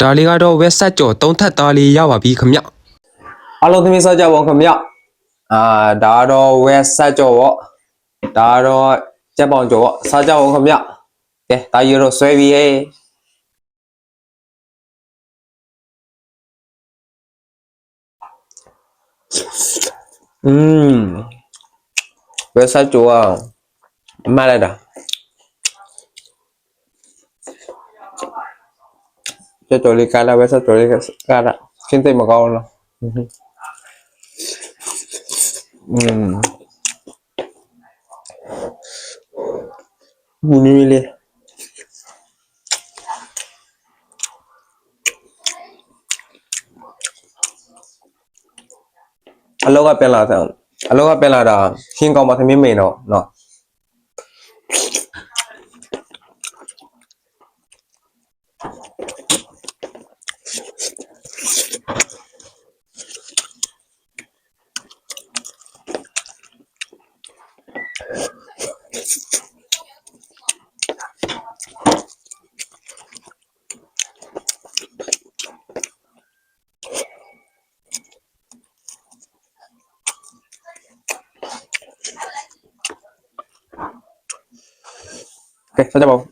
ဒါလေးကတော့ website ကြော်သုံးထပ်သားလေးရပါပြီခင်ဗျ အားလုံးသမီးစားကြပါဦးခင်ဗျအာဒါကတော့ website ကြော်ပေါ့ဒါကတော့ကြက်ပေါင်ကြော်ပေါ့စားကြပါဦးခင်ဗျကဲဒါရီတော့ဆွဲပြီးဟေးอืม website ကြော်อ่ะအမှတ်လိုက်တာ ကြက်ကြော်လေးကလာ website ကြော်လေးကလာရှင်းသိမကောင်းလား อืมမူနီလေးအလောကပြန်လာတယ်အလောကပြန်လာတာရှင်းကောင်းပါသမီးမိန်တော့เนาะ ওকে সোজা পাবো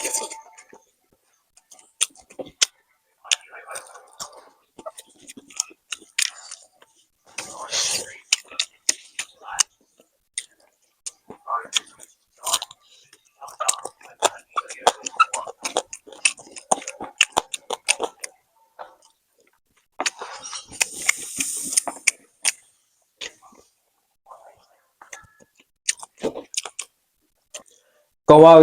ค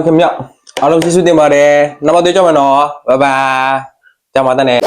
ဆက်ကြ ပါဦးကောင်းပါပြီခင်ဗျအားလုံးကျေးဇူးတင်ပါတယ်နောက်မှတွေ့ကြမယ်နော်ဘိုင်ဘိုင်ကြပါတဲ့